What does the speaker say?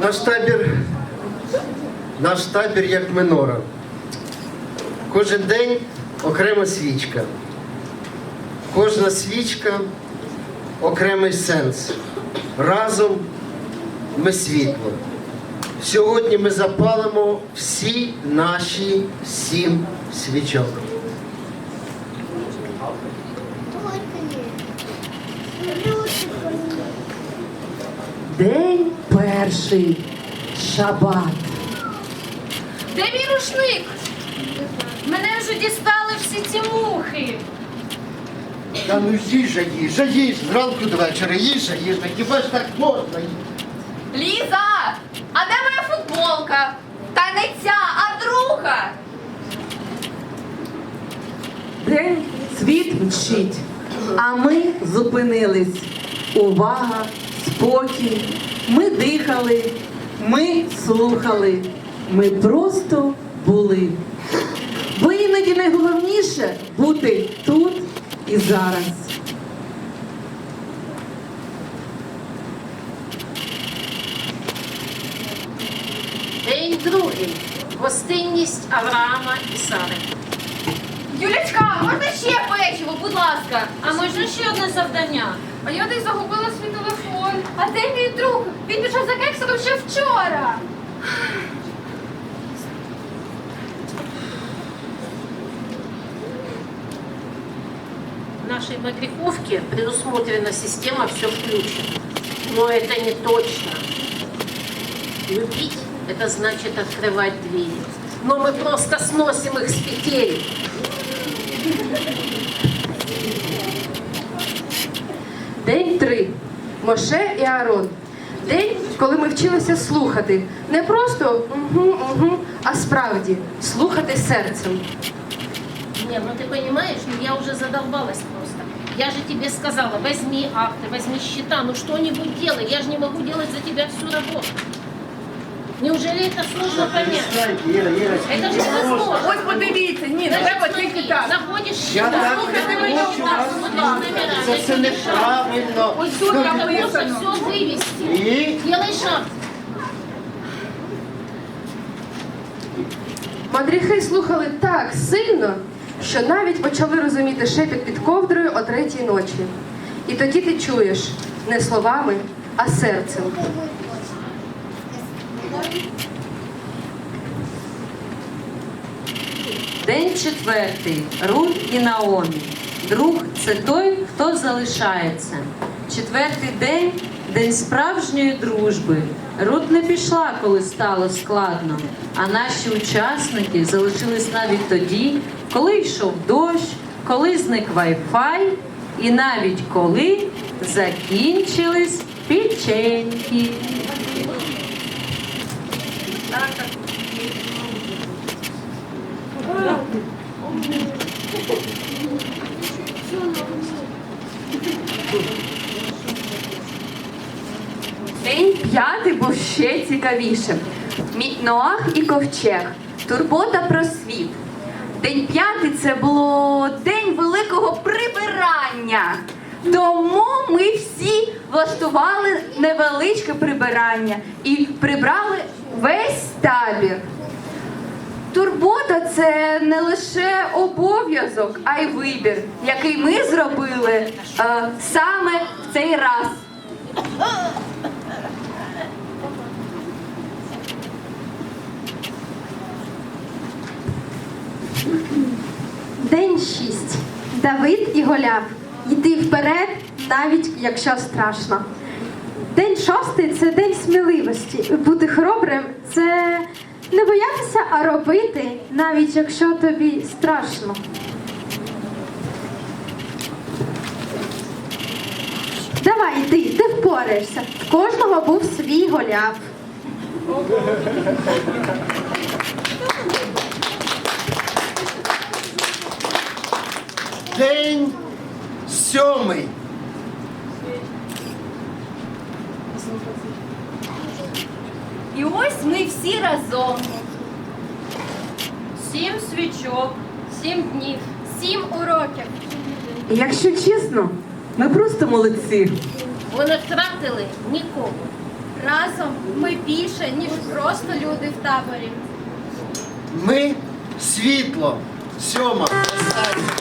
Наш табір, наш табір як минора. Кожен день окрема свічка. Кожна свічка окремий сенс. Разом ми світло. Сьогодні ми запалимо всі наші сім свічок. День перший. Шабат. Де мій рушник? Мене вже дістали всі ці мухи. Та ну їжа, їжа, їж, зранку до вечора, їжа, їжа, хіба ж так можна? Ліза! А де моя футболка? Та не ця, а друга. День світ мчить, а ми зупинились. Увага, спокій. Ми дихали, ми слухали, ми просто були. Бо іноді найголовніше бути тут і зараз. День другий. Гостинність Авраама і Сари. ласка. А можна ще одне завдання? А я десь загубила свій телефон. А де мій друг? Він пішов за кексиком ще вчора. В нашей Багриховке предусмотрена система «все включено». Но это не точно. Любить – это значит открывать двери. Но мы просто сносим их с петель. Моше і Аарон. День, коли ми вчилися слухати. Не просто угу, угу, а справді слухати серцем. Не, ну ты понимаешь, ну я уже задолбалась просто. Я же тебе сказала, возьми акты, возьми счета, ну что-нибудь делай. Я же не могу делать за тебя всю работу. Неужели это сложно понять? Іра, Іра, Это же невозможно. Ось подивіться, ні, Значит, треба смотри, тільки так. Находишь Я счета, так слухай, не ты хочу мне це все неправильно. Ось тут Нужно написано. все вывести. І Делай шаг. Мадріхи слухали так сильно, що навіть почали розуміти шепіт під ковдрою о третій ночі. І тоді ти чуєш не словами, а серцем. День четвертий. Рут і Наомі. Друг це той, хто залишається. Четвертий день день справжньої дружби. Рут не пішла, коли стало складно. А наші учасники залишились навіть тоді, коли йшов дощ, коли зник вай-фай, і навіть коли закінчились печеньки. День п'ятий був ще цікавішим. Ноах і ковчег. Турбота про світ. День п'ятий це було день великого прибирання. Тому ми всі влаштували невеличке прибирання і прибрали весь табір. Турбота це не лише обов'язок, а й вибір, який ми зробили е, саме в цей раз. 6. Давид і Голяв. Йти вперед, навіть якщо страшно. День шостий це день сміливості. Бути хоробрим це не боятися, а робити, навіть якщо тобі страшно. Давай, йди, ти впораєшся. В кожного був свій голяв. День сьомий. І ось ми всі разом. Сім свічок, сім днів, сім уроків. І якщо чесно, ми просто молодці. Ви не втратили нікого. Разом ми більше, ніж просто люди в таборі. Ми світло. Сема. Красавица.